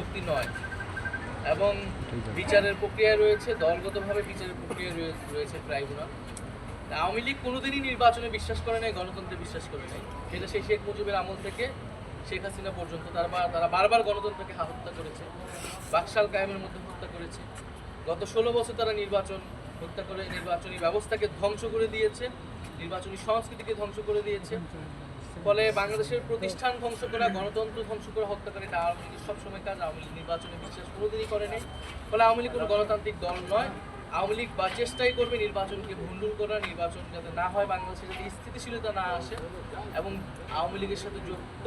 শক্তি নয়। এবং বিচারের প্রক্রিয়া রয়েছে, দলগতভাবে বিচারের প্রক্রিয়া রয়েছে ট্রাইব্যুনাল। আওয়ামী লীগ কোনোদিনই নির্বাচনে বিশ্বাস করে নাই, গণতন্ত্রে বিশ্বাস করে নাই। সেটা সেই শেখ মুজিবের আমল থেকে শেখ হাসিনা পর্যন্ত তারা তারা বারবার গণতন্ত্রকে হত্যা করেছে, বাকশাল কায়েমের মধ্যে হত্যা করেছে। গত ষোলো বছর তারা নির্বাচন হত্যা করে, নির্বাচনী ব্যবস্থাকে ধ্বংস করে দিয়েছে, নির্বাচনী সংস্কৃতিকে ধ্বংস করে দিয়েছে। ফলে বাংলাদেশের প্রতিষ্ঠান ধ্বংস করা, গণতন্ত্র ধ্বংস করা হত্যা করে আওয়ামী লীগের সবসময় কাজ। আওয়ামী লীগ নির্বাচনে বিশ্বাস কোনোদিনই করে নেই ফলে আওয়ামী লীগ কোনো গণতান্ত্রিক দল নয়। আওয়ামী লীগ বা চেষ্টাই করবে নির্বাচনকে ভণ্ডুল করা, নির্বাচন যাতে না হয় বাংলাদেশে যাতে স্থিতিশীলতা না আসে। এবং আওয়ামী লীগের সাথে যুক্ত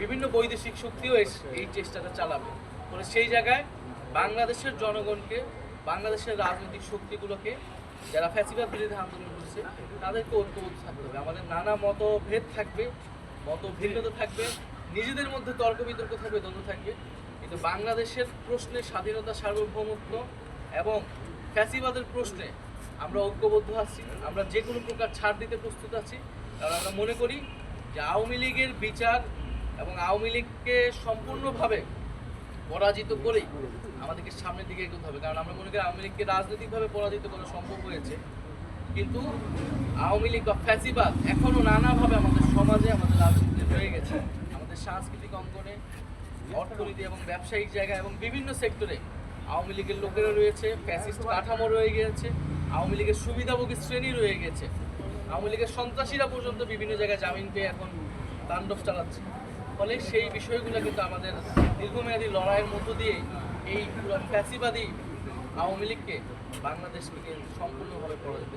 বিভিন্ন বৈদেশিক শক্তিও এই চেষ্টাটা চালাবে। ফলে সেই জায়গায় বাংলাদেশের জনগণকে বাংলাদেশের রাজনৈতিক শক্তিগুলোকে যারা ফ্যাসিবাদ বিরোধী আন্দোলন করছে, তাদেরকে ঐক্যবদ্ধ থাকতে হবে। আমাদের নানা মতভেদ থাকবে মত ভিন্নতা থাকবে, নিজেদের মধ্যে তর্ক বিতর্ক থাকবে, দ্বন্দ্ব থাকবে। কিন্তু বাংলাদেশের প্রশ্নে স্বাধীনতা, সার্বভৌমত্ব এবং ফ্যাসিবাদের প্রশ্নে আমরা ঐক্যবদ্ধ আছি। আমরা যে কোনো প্রকার ছাড় দিতে প্রস্তুত আছি। কারণ আমরা মনে করি যে আওয়ামী লীগের বিচার এবং আওয়ামী লীগকে সম্পূর্ণভাবে পরাজিত করেই আমাদেরকে সামনের দিকে এগোতে হবে। কারণ আমরা মনে করি আওয়ামী লীগকে রাজনৈতিকভাবে পরাজিত করা সম্ভব হয়েছে। কিন্তু আওয়ামী লীগ বা ফ্যাসিবাদ এখনও নানাভাবে আমাদের সমাজে আমাদের রাজনীতিতে রয়ে গেছে। আমাদের সাংস্কৃতিক অঙ্গনে, অর্থনীতি এবং ব্যবসায়িক জায়গা এবং বিভিন্ন সেক্টরে আওয়ামী লীগের লোকেরা রয়েছে, ফ্যাসিস্ট কাঠামো রয়ে গিয়েছে, আওয়ামী লীগের সুবিধাভোগী শ্রেণি রয়ে গেছে। আওয়ামী লীগের সন্ত্রাসীরা পর্যন্ত বিভিন্ন জায়গায় জামিন পেয়ে এখন তাণ্ডব চালাচ্ছে। ফলে সেই বিষয়গুলো কিন্তু আমাদের দীর্ঘমেয়াদী লড়াইয়ের মধ্য দিয়ে এই ফ্যাসিবাদী আওয়ামী লীগকে বাংলাদেশ থেকে সম্পূর্ণভাবে পরাজিত